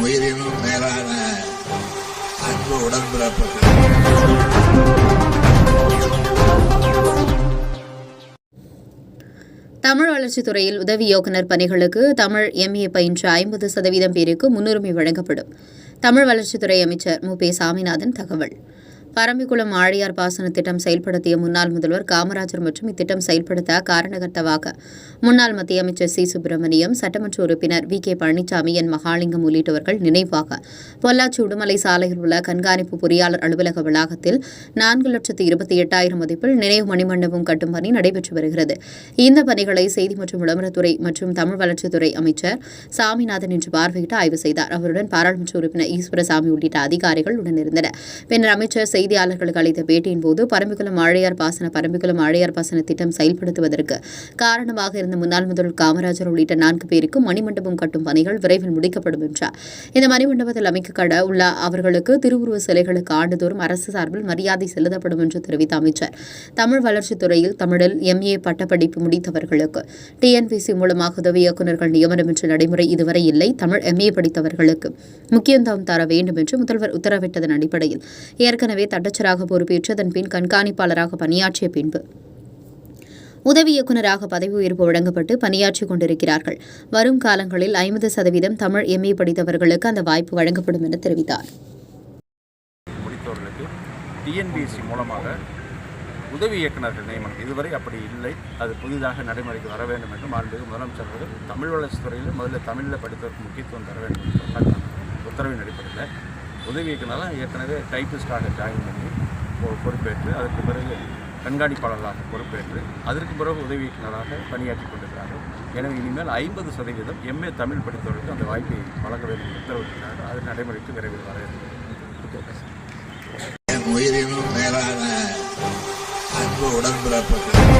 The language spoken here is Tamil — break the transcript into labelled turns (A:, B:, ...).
A: உயிரினும் மேலான அன்பு உடன்பிறப்புகள்.
B: தமிழ் வளர்ச்சித்துறையில் உதவி இயக்குநர் பணிகளுக்கு தமிழ் எம்ஏ பயின்ற ஐம்பது சதவீதம் பேருக்கு முன்னுரிமை வழங்கப்படும். தமிழ் வளர்ச்சித்துறை அமைச்சர் மு. பே. சாமிநாதன் தகவல். பரம்பிக்குளம் ஆழியார் பாசன திட்டம் செயல்படுத்திய முன்னாள் முதல்வர் காமராஜர் மற்றும் இத்திட்டம் செயல்படுத்த காரணகர்த்தவாக முன்னாள் மத்திய அமைச்சர் சி. சுப்பிரமணியம் சட்டமன்ற உறுப்பினர் V. K. Palaniswami N. Mahalingam உள்ளிட்டவர்கள் நினைவாக பொள்ளாச்சி உடுமலை சாலையில் உள்ள கண்காணிப்பு பொறியாளர் அலுவலக வளாகத்தில் நான்கு லட்சத்து இருபத்தி எட்டாயிரம் மதிப்பில் நினைவு மணிமண்டபம் கட்டும் பணி நடைபெற்று வருகிறது. இந்த பணிகளை செய்தி மற்றும் விளம்பரத்துறை மற்றும் தமிழ் வளர்ச்சித்துறை அமைச்சர் சாமிநாதன் இன்று பார்வையிட்டு ஆய்வு செய்தார். அவருடன் பாராளுமன்ற உறுப்பினர் ஈஸ்வரசாமி உள்ளிட்ட அதிகாரிகள் உடனிருந்தனர். பின்னர் அமைச்சர் செய்தியாளர்களுக்கு அளித்த பேட்டியின் போது பரம்பிக்குளம் ஆழையார் பாசன பரம்பிக்குளம் ஆழையார் பாசன திட்டம் செயல்படுத்துவதற்கு காரணமாக இருந்த முன்னாள் முதல்வர் காமராஜர் உள்ளிட்ட நான்கு பேருக்கு மணிமண்டபம் கட்டும் பணிகள் விரைவில் முடிக்கப்படும் என்றார். இந்த மணிமண்டபத்தில் அமைக்கப்பட உள்ள அவர்களுக்கு திருவுருவ சிலைகளுக்கு ஆண்டுதோறும் அரசு சார்பில் மரியாதை செலுத்தப்படும் என்று தெரிவித்த அமைச்சர். தமிழ் வளர்ச்சித்துறையில் தமிழில் எம்ஏ பட்டப்படிப்பு முடித்தவர்களுக்கு டிஎன்பிசி மூலமாக உதவி இயக்குநர்கள் நியமனம் என்ற நடைமுறை இதுவரை இல்லை. தமிழ் எம்ஏ படித்தவர்களுக்கு முக்கியத்துவம் தர வேண்டும் என்று முதல்வர் உத்தரவிட்டதன் அடிப்படையில் ஏற்கனவே தட்டச்சராக பொறுப்பேற்று அதன் பின் கண்காணிப்பாளராக பணியாற்றிய பின்பு. உதவி இயக்குநராக பதவி உயர்வு வழங்கப்பட்டு பணியாற்றிக் கொண்டிருக்கிறார்கள். வரும் காலங்களில் ஐம்பது சதவீதம் தமிழ் எம்ஏ படித்தவர்களுக்கு அந்த வாய்ப்பு வழங்கப்படும் என தெரிவித்தார்.
C: டிஎன்பிஎஸ்சி மூலமாக உதவி இயக்குநர்கள் நியமனம். இதுவரை அப்படி இல்லை. அது புதிதாக நடைமுறைக்கு வர வேண்டும் என்று மாண்புமிகு முதலமைச்சர் அவர்கள் தமிழ் வளர்ச்சித் துறையில் முதல்ல தமிழில் படித்தவருக்கு முக்கியத்துவம் தர வேண்டும். என்று உத்தரவின் அடிப்படையில் உதவி இயக்குனராக ஏற்கனவே டைப்பிஸ்டாக ஜாயின் பண்ணி பொ- பொறுப்பேற்று அதற்கு பிறகு கண்காணிப்பாளர்களாக பொறுப்பேற்று அதற்கு பிறகு உதவி இயக்குனராக பணியாற்றி கொண்டிருக்கிறார்கள். எனவே இனிமேல் ஐம்பது சதவீதம் எம்ஏ தமிழ் படித்தவர்களுக்கு அந்த வாய்ப்பை வழங்க வேண்டும் என்று உத்தரவிட்டிருக்கிறார்கள். அது நடைமுறைக்கு விரைவில் வர இருக்கிறது
A: உயிரினும் மேலான அன்பு உடன்பிறப்புகள்